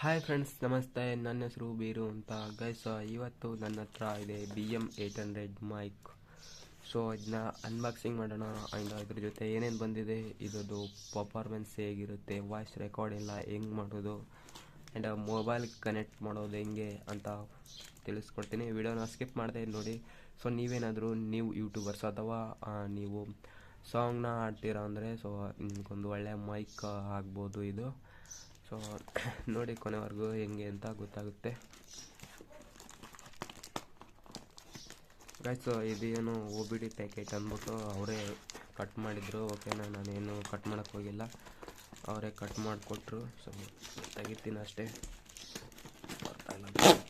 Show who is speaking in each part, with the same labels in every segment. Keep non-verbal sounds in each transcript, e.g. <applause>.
Speaker 1: Hi friends ನಮಸ್ತೆ. ನನ್ನ ಹೆಸರು ಬೀರು ಅಂತ. ಗೈಸ್ ಇವತ್ತು ನನ್ನ ಹತ್ರ ಇದೆ B M eight hundred mic so ಇದನ್ನ ಅನ್ಬಾಕ್ಸಿಂಗ್ ಮಾಡೋಣ. ಆ್ಯಂಡ್ ಇದ್ರ ಜೊತೆ ಏನೇನು ಬಂದಿದೆ, ಇದರದ್ದು ಪರ್ಫಾರ್ಮೆನ್ಸ್ ಹೇಗಿರುತ್ತೆ ವಾಯ್ಸ್ ರೆಕಾರ್ಡ್ ಎಲ್ಲ ಹೆಂಗೆ ಮಾಡೋದು ಆ್ಯಂಡ್ ಮೊಬೈಲ್ ಕನೆಕ್ಟ್ ಮಾಡೋದು ಹೆಂಗೆ ಅಂತ ತಿಳಿಸ್ಕೊಡ್ತೀನಿ. ವಿಡಿಯೋನ ಸ್ಕಿಪ್ ಮಾಡದೆ ನೋಡಿ. ಸೊ ನೀವೇನಾದರೂ ನೀವು ಯೂಟ್ಯೂಬರ್ಸ್ ಅಥವಾ ನೀವು ಸಾಂಗ್ನ ಆಡ್ತೀರಾ ಅಂದರೆ ಸೊ ನಿಮ್ಗೊಂದು ಒಳ್ಳೆಯ ಮೈಕ್ ಆಗ್ಬೋದು ಇದು. ಸೊ <laughs> ನೋಡಿ ಕೊನೆವರೆಗೂ ಹೆಂಗೆ ಅಂತ ಗೊತ್ತಾಗುತ್ತೆ. ಗಾಯ್ಸ್ ಇದೇನು ಓ ಬಿ ಡಿ ಪ್ಯಾಕೆಟ್ ಅಂದ್ಬಿಟ್ಟು ಅವರೇ ಕಟ್ ಮಾಡಿದ್ರು. ಓಕೆನಾ ನಾನೇನು ಕಟ್ ಮಾಡೋಕ್ಕೆ ಹೋಗಿಲ್ಲ. ಅವರೇ ಕಟ್ ಮಾಡಿಕೊಟ್ರು. ಸೊ ತೆಗಿತೀನಿ ಅಷ್ಟೇ.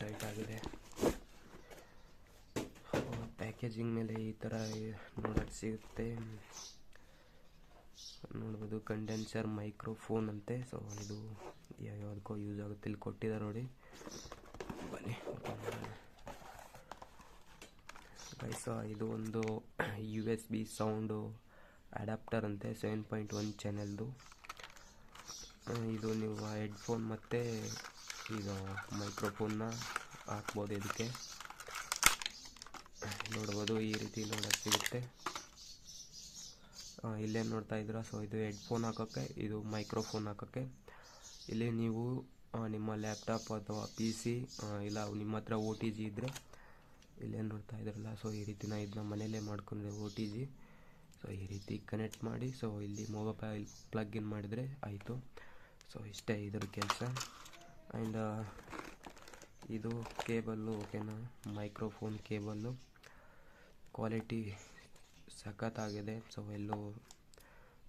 Speaker 1: ಟೈಟ್ ಆಗಿದೆ. ಪ್ಯಾಕೇಜಿಂಗ್ ಮೇಲೆ ಈ ಥರ ನೋಡೋಕ್ಕೆ ಸಿಗುತ್ತೆ. ನೋಡ್ಬೋದು ಕಂಡೆನ್ಸರ್ ಮೈಕ್ರೋಫೋನ್ ಅಂತೆ. ಸೊ ಇದು ಯಾವ್ಯಾವುದಕ್ಕೋ ಯೂಸ್ ಆಗುತ್ತೆ. ಇಲ್ಲಿ ಕೊಟ್ಟಿದ್ದಾರೆ ನೋಡಿ. ಬನ್ನಿ ಗೈಸ್ ಇದು ಒಂದು U S B sound adapter ಅಂತೆ ಸೆವೆನ್ ಪಾಯಿಂಟ್ ಒನ್ ಚಾನೆಲ್ದು ಇದು ನೀವು ಹೆಡ್ಫೋನ್ ಮತ್ತು ಇದು ಮೈಕ್ರೋಫೋನ್ನ ಹಾಕ್ಬೋದು ಇದಕ್ಕೆ. ನೋಡ್ಬೋದು, ಈ ರೀತಿ ನೋಡೋಕ್ಕೆ ಸಿಗುತ್ತೆ. ಆ, ಇಲ್ಲೇ ನೋಡ್ತಾ ಇದ್ದೀರಾ? ಸೊ ಇದು ಹೆಡ್ಫೋನ್ ಹಾಕೋಕ್ಕೆ ಇದು ಮೈಕ್ರೋಫೋನ್ ಹಾಕೋಕ್ಕೆ. ಇಲ್ಲಿ ನೀವು ನಿಮ್ಮ ಲ್ಯಾಪ್ಟಾಪ್ ಅಥವಾ ಪಿ ಸಿ ಇಲ್ಲ ನಿಮ್ಮ ಹತ್ರ ಓ ಟಿ ಜಿ ಇದ್ದರೆ ಇಲ್ಲೇ ನೋಡ್ತಾ ಇದ್ರಲ್ಲ ಸೊ ಈ ರೀತಿ ನಾ ಇದನ್ನ ಮನೆಯಲ್ಲೇ ಮಾಡ್ಕೊಂಡ್ರೆ ಓ ಟಿ ಜಿ ಸೊ ಈ ರೀತಿ ಕನೆಕ್ಟ್ ಮಾಡಿ ಸೊ ಇಲ್ಲಿ ಮೊಬೈಲ್ ಪ್ಲಗ್ ಇನ್ ಮಾಡಿದರೆ ಆಯಿತು. ಸೊ ಇಷ್ಟೇ ಇದ್ರ ಕೆಲಸ. ಆ್ಯಂಡ್ ಇದು ಕೇಬಲ್ಲು ಓಕೆನಾ ಮೈಕ್ರೋಫೋನ್ ಕೇಬಲ್ಲು. ಕ್ವಾಲಿಟಿ ಸಖತ್ತಾಗಿದೆ. ಸೊ ಎಲ್ಲೂ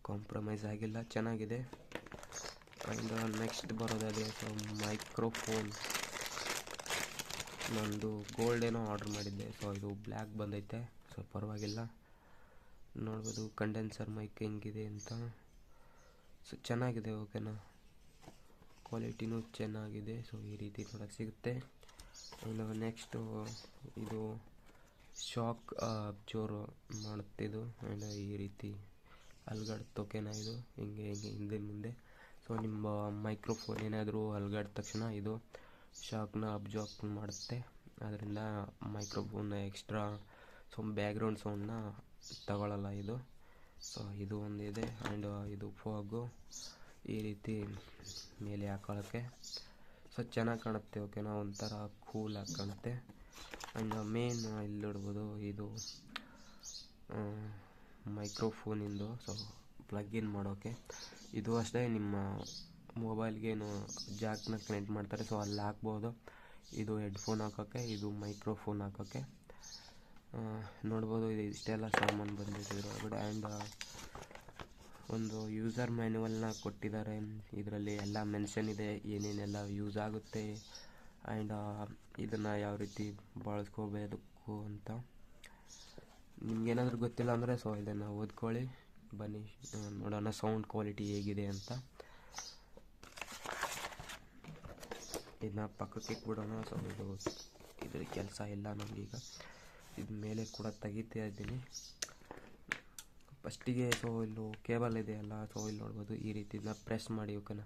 Speaker 1: ಕಾಂಪ್ರಮೈಸ್ ಆಗಿಲ್ಲ. ಚೆನ್ನಾಗಿದೆ. ಆ್ಯಂಡ್ ನೆಕ್ಸ್ಟ್ ಬರೋದಾದರೆ ಸೊ ಮೈಕ್ರೋಫೋನ್ ನಂದು ಗೋಲ್ಡ್ ಏನೋ ಆರ್ಡ್ರ್ ಮಾಡಿದ್ದೆ. ಸೊ ಇದು ಬ್ಲ್ಯಾಕ್ ಬಂದೈತೆ. ಸೊ ಪರವಾಗಿಲ್ಲ. ನೋಡ್ಬೋದು ಕಂಡೆನ್ಸರ್ ಮೈಕ್ ಹೆಂಗಿದೆ ಅಂತ. ಸೊ ಚೆನ್ನಾಗಿದೆ ಓಕೆನಾ ಕ್ವಾಲಿಟಿನೂ ಚೆನ್ನಾಗಿದೆ. ಸೊ ಈ ರೀತಿ ನೋಡೋಕ್ಕೆ ಸಿಗುತ್ತೆ. ಆ್ಯಂಡ್ ನೆಕ್ಸ್ಟು ಇದು ಶಾಕ್ ಜೋರು ಮಾಡುತ್ತಿದ್ದು ಆ್ಯಂಡ್ ಈ ರೀತಿ ಅಲ್ಗಾಡ್ತೋಕೆನ ಇದು? ಹಿಂಗೆ ಹಿಂಗೆ, ಹಿಂದೆ, ಮುಂದೆ. ಸೊ ನಿಮ್ಮ ಮೈಕ್ರೋಫೋನ್ ಏನಾದರೂ ಅಲ್ಗಾಡಿದ ತಕ್ಷಣ ಇದು ಶಾಕ್ನ ಅಬ್ಜಾರ್ಬ್ ಮಾಡುತ್ತೆ. ಅದರಿಂದ ಮೈಕ್ರೋಫೋನ್ ಎಕ್ಸ್ಟ್ರಾ ಸೊ ಬ್ಯಾಕ್ಗ್ರೌಂಡ್ ಸೌಂಡ್ನ ತಗೊಳ್ಳಲ್ಲ ಇದು. ಸೊ ಇದು ಒಂದಿದೆ ಆ್ಯಂಡ್ ಇದು ಫೋಗು ಈ ರೀತಿ ಮೇಲೆ ಹಾಕೊಳ್ಳೋಕ್ಕೆ ಸೊ ಚೆನ್ನಾಗಿ ಕಾಣುತ್ತೆ ಓಕೆನಾ ಒಂಥರ ಕೂಲಾಗಿ ಕಾಣುತ್ತೆ. ಆ್ಯಂಡ್ ಮೇನ್ ಇಲ್ಲಿ ನೋಡ್ಬೋದು, ಇದು ಮೈಕ್ರೋಫೋನಿಂದು ಸೊ ಪ್ಲಗ್ ಇನ್ ಮಾಡೋಕ್ಕೆ ಇದು ಅಷ್ಟೇ, ನಿಮ್ಮ ಮೊಬೈಲ್ಗೇನು ಜಾಕ್ನ ಕನೆಕ್ಟ್ ಮಾಡ್ತಾರೆ ಸೊ ಅಲ್ಲಿ ಹಾಕ್ಬೋದು. ಇದು ಹೆಡ್ಫೋನ್ ಹಾಕೋಕ್ಕೆ ಇದು ಮೈಕ್ರೋಫೋನ್ ಹಾಕೋಕ್ಕೆ ನೋಡ್ಬೋದು, ಇದು ಇಷ್ಟೆಲ್ಲ ಸಾಮಾನು ಬಂದಿದೆ ಇದರೊಳಗಡೆ ಆ್ಯಂಡ್ ಒಂದು ಯೂಸರ್ ಮ್ಯಾನ್ಯುವಲ್ನ ಕೊಟ್ಟಿದ್ದಾರೆ. ಇದರಲ್ಲಿ ಎಲ್ಲ ಮೆನ್ಷನ್ ಇದೆ, ಏನೇನೆಲ್ಲ ಯೂಸ್ ಆಗುತ್ತೆ. ಆ್ಯಂಡ್ ಇದನ್ನು ಯಾವ ರೀತಿ ಬಳಸ್ಕೋಬೇಕು ಅಂತ ನಿಮ್ಗೇನಾದರೂ ಗೊತ್ತಿಲ್ಲ ಅಂದರೆ ಸೊ ಇದನ್ನು ಓದ್ಕೊಳ್ಳಿ. ಬನ್ನಿ ನೋಡೋಣ ಸೌಂಡ್ ಕ್ವಾಲಿಟಿ ಹೇಗಿದೆ ಅಂತ. ಇದನ್ನ ಪಕ್ಕಕ್ಕೆ ಇಟ್ಬಿಡೋಣ. ಸೊ ಇದು ಇದ್ರ ಕೆಲಸ ಇಲ್ಲ ನಮಗೀಗ ಇದು ಮೇಲೆ ಕೂಡ ತೆಗಿತಾ ಇದ್ದೀನಿ. ಫಸ್ಟಿಗೆ ಸೊ ಇಲ್ಲೂ ಕೇಬಲ್ ಇದೆಯಲ್ಲ, ಸೊ ಇಲ್ಲಿ ನೋಡ್ಬೋದು ಈ ರೀತಿ ಇದನ್ನ ಪ್ರೆಸ್ ಮಾಡಿ ಓಕೆನಾ.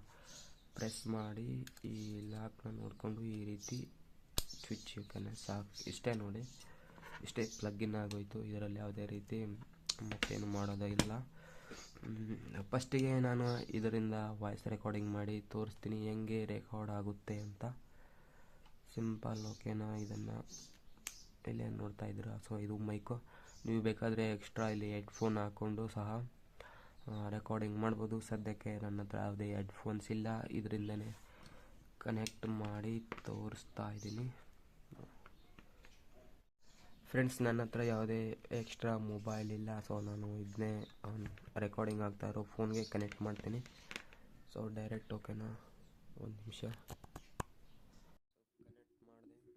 Speaker 1: ಪ್ರೆಸ್ ಮಾಡಿ ಈ ಲಾಕ್ನ ನೋಡಿಕೊಂಡು ಈ ರೀತಿ ಸ್ವಿಚ್ ಕನೆಕ್ಟ್ ಸಾಕು. ಇಷ್ಟೇ ನೋಡಿ. ಇಷ್ಟೇ ಪ್ಲಗ್ ಇನ್ ಆಗೋಯ್ತು. ಇದರಲ್ಲಿ ಯಾವುದೇ ರೀತಿ ಮತ್ತೇನು ಮಾಡೋದಿಲ್ಲ ಫಸ್ಟಿಗೆ ನಾನು ಇದರಿಂದ ವಾಯ್ಸ್ ರೆಕಾರ್ಡಿಂಗ್ ಮಾಡಿ ತೋರಿಸ್ತೀನಿ. ಹೆಂಗೆ ರೆಕಾರ್ಡ್ ಆಗುತ್ತೆ ಅಂತ. ಸಿಂಪಲ್ ಓಕೆನಾ ಇದನ್ನು ಇಲ್ಲೇ ನೋಡ್ತಾ ಇದ್ದೀರಾ? ಸೊ ಇದು ಮೈಕು ನೀವು ಬೇಕಾದರೆ ಎಕ್ಸ್ಟ್ರಾ ಇಲ್ಲಿ ಹೆಡ್ಫೋನ್ ಹಾಕ್ಕೊಂಡು ಸಹ ರೆಕಾರ್ಡಿಂಗ್ ಮಾಡ್ಬೋದು. ಸದ್ಯಕ್ಕೆ ನನ್ನ ಹತ್ರ ಯಾವುದೇ ಹೆಡ್ಫೋನ್ಸ್ ಇಲ್ಲ. ಇದರಿಂದನೇ ಕನೆಕ್ಟ್ ಮಾಡಿ ತೋರಿಸ್ತಾ ಇದ್ದೀನಿ. ಫ್ರೆಂಡ್ಸ್ ನನ್ನ ಹತ್ರ ಯಾವುದೇ ಎಕ್ಸ್ಟ್ರಾ ಮೊಬೈಲ್ ಇಲ್ಲ. ಸೊ ನಾನು ಇದನ್ನೇ ರೆಕಾರ್ಡಿಂಗ್ ಆಗ್ತಾ ಇರೋ ಫೋನ್ಗೆ ಕನೆಕ್ಟ್ ಮಾಡ್ತೀನಿ. ಸೊ ಡೈರೆಕ್ಟ್ ಓಕೆನಾ ಒಂದು ನಿಮಿಷ. ಕನೆಕ್ಟ್ ಮಾಡಿದೆ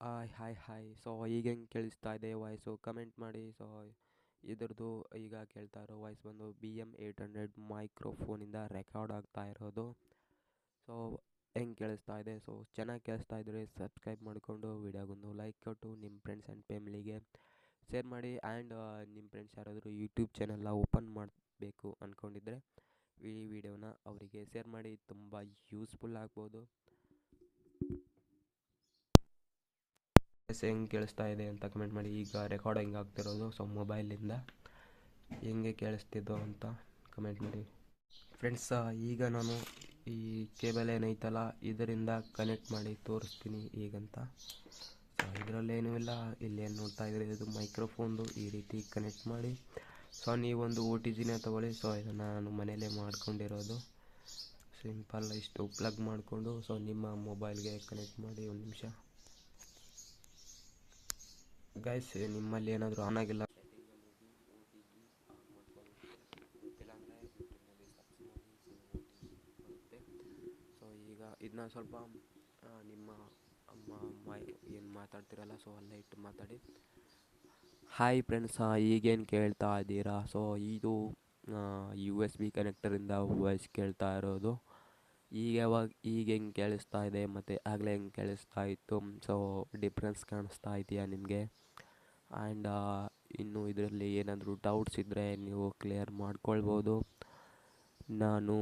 Speaker 1: ಹಾಯ್ ಹಾಯ್ ಹಾಯ್ ಸೊ ಈಗ ಹೆಂಗೆ ಕೇಳಿಸ್ತಾ ಇದೆ ವಾಯ್ಸು ಕಮೆಂಟ್ ಮಾಡಿ. ಸೊ ಇದ್ರದ್ದು ಈಗ ಕೇಳ್ತಾ ಇರೋ ವಾಯ್ಸ್ ಬಂದು ಬಿ ಎಂ ಏಯ್ಟ್ ಹಂಡ್ರೆಡ್ ಮೈಕ್ರೋಫೋನಿಂದ ರೆಕಾರ್ಡ್ ಆಗ್ತಾ ಇರೋದು. ಸೊ ಹೆಂಗೆ ಕೇಳಿಸ್ತಾ ಇದೆ? ಸೊ ಚೆನ್ನಾಗಿ ಕೇಳಿಸ್ತಾ ಇದ್ರೆ ಸಬ್ಸ್ಕ್ರೈಬ್ ಮಾಡಿಕೊಂಡು ವಿಡಿಯೋಗೊಂದು ಲೈಕ್ ಕೊಟ್ಟು ನಿಮ್ಮ ಫ್ರೆಂಡ್ಸ್ ಆ್ಯಂಡ್ ಫ್ಯಾಮಿಲಿಗೆ ಶೇರ್ ಮಾಡಿ ಆ್ಯಂಡ್ ನಿಮ್ಮ ಫ್ರೆಂಡ್ಸ್ ಯಾರಾದರೂ ಯೂಟ್ಯೂಬ್ ಚಾನೆಲ್ನ ಓಪನ್ ಮಾಡಬೇಕು ಅಂದ್ಕೊಂಡಿದ್ರೆ ಈ ವಿಡಿಯೋನ ಅವರಿಗೆ ಶೇರ್ ಮಾಡಿ ತುಂಬ ಯೂಸ್ಫುಲ್ ಆಗ್ಬೋದು. ಹೆಂಗೆ ಕೇಳಿಸ್ತಾ ಇದೆ ಅಂತ ಕಮೆಂಟ್ ಮಾಡಿ. ಈಗ ರೆಕಾರ್ಡ್ ಹೆಂಗೆ ಆಗ್ತಿರೋದು? ಸೊ ಮೊಬೈಲಿಂದ ಹೆಂಗೆ ಕೇಳಿಸ್ತಿದ್ದೋ ಅಂತ ಕಮೆಂಟ್ ಮಾಡಿ. ಫ್ರೆಂಡ್ಸ್ ಈಗ ನಾನು ಈ ಕೇಬಲ್ ಏನೈತಲ್ಲ ಇದರಿಂದ ಕನೆಕ್ಟ್ ಮಾಡಿ ತೋರಿಸ್ತೀನಿ ಈಗಂತ. ಸೊ ಇದರಲ್ಲೇನೂ ಇಲ್ಲ. ಇಲ್ಲೇನು ನೋಡ್ತಾ ಇದ್ರೆ? ಇದು ಮೈಕ್ರೋಫೋನ್ದು ಈ ರೀತಿ ಕನೆಕ್ಟ್ ಮಾಡಿ. ಸೊ ನೀವೊಂದು ಓ ಟಿ ಜಿನೇ ತೊಗೊಳ್ಳಿ. ಸೊ ಇದನ್ನು ನಾನು ಮನೇಲೇ ಮಾಡ್ಕೊಂಡಿರೋದು. ಸಿಂಪಲ್ ಇಷ್ಟು ಪ್ಲಗ್ ಮಾಡಿಕೊಂಡು. ಸೊ ನಿಮ್ಮ ಮೊಬೈಲ್ಗೆ ಕನೆಕ್ಟ್ ಮಾಡಿ. ಒಂದು ನಿಮಿಷ. ಗೈಸ್ ನಿಮ್ಮಲ್ಲಿ ಏನಾದರೂ ಆನ್ ಆಗಿಲ್ಲ. ಸೊ ಈಗ ಇದನ್ನ ಸ್ವಲ್ಪ ನಿಮ್ಮ ಅಮ್ಮ ಅಮ್ಮ ಏನು ಮಾತಾಡ್ತಿರಲ್ಲ ಸೊ ಅಲ್ಲೇ ಇಟ್ಟು ಮಾತಾಡಿ. ಹಾಯ್ ಫ್ರೆಂಡ್ಸ್ ಈಗೇನು ಕೇಳ್ತಾ ಇದ್ದೀರಾ? ಸೊ ಇದು ಯು ಎಸ್ ಬಿ ಕನೆಕ್ಟರಿಂದ ವಾಯ್ಸ್ ಕೇಳ್ತಾ ಇರೋದು. ಈಗ ಯಾವಾಗ, ಈಗ ಹೆಂಗೆ ಕೇಳಿಸ್ತಾ ಇದೆ ಮತ್ತು ಆಗಲೇ ಹೆಂಗೆ ಕೇಳಿಸ್ತಾ ಇತ್ತು? ಸೊ ಡಿಫ್ರೆನ್ಸ್ ಕಾಣಿಸ್ತಾ ಇದೆಯಾ ನಿಮಗೆ? ಆ್ಯಂಡ್ ಇನ್ನು ಇದರಲ್ಲಿ ಏನಾದರೂ ಡೌಟ್ಸ್ ಇದ್ದರೆ ನೀವು ಕ್ಲಿಯರ್ ಮಾಡ್ಕೊಳ್ಬೋದು. ನಾನು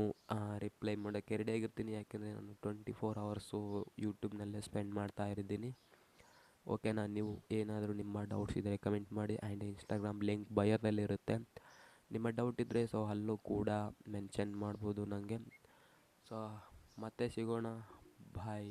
Speaker 1: ರಿಪ್ಲೈ ಮಾಡೋಕ್ಕೆ ರೆಡಿ ಆಗಿರ್ತೀನಿ. ಯಾಕೆಂದರೆ ನಾನು ಟ್ವೆಂಟಿ ಫೋರ್ ಅವರ್ಸು ಯೂಟ್ಯೂಬ್ನಲ್ಲೇ ಸ್ಪೆಂಡ್ ಮಾಡ್ತಾ ಇದ್ದೀನಿ. ಓಕೆನಾ ನೀವು ಏನಾದರೂ ನಿಮ್ಮ ಡೌಟ್ಸ್ ಇದ್ದರೆ ಕಮೆಂಟ್ ಮಾಡಿ. ಆ್ಯಂಡ್ ಇನ್ಸ್ಟಾಗ್ರಾಮ್ ಲಿಂಕ್ ಬಯೋದಲ್ಲಿರುತ್ತೆ ನಿಮ್ಮ ಡೌಟ್ ಇದ್ದರೆ ಸೊ ಅಲ್ಲೂ ಕೂಡ ಮೆನ್ಷನ್ ಮಾಡ್ಬೋದು ನನಗೆ ಸೊ ಮತ್ತೆ ಸಿಗೋಣ ಬಾಯ್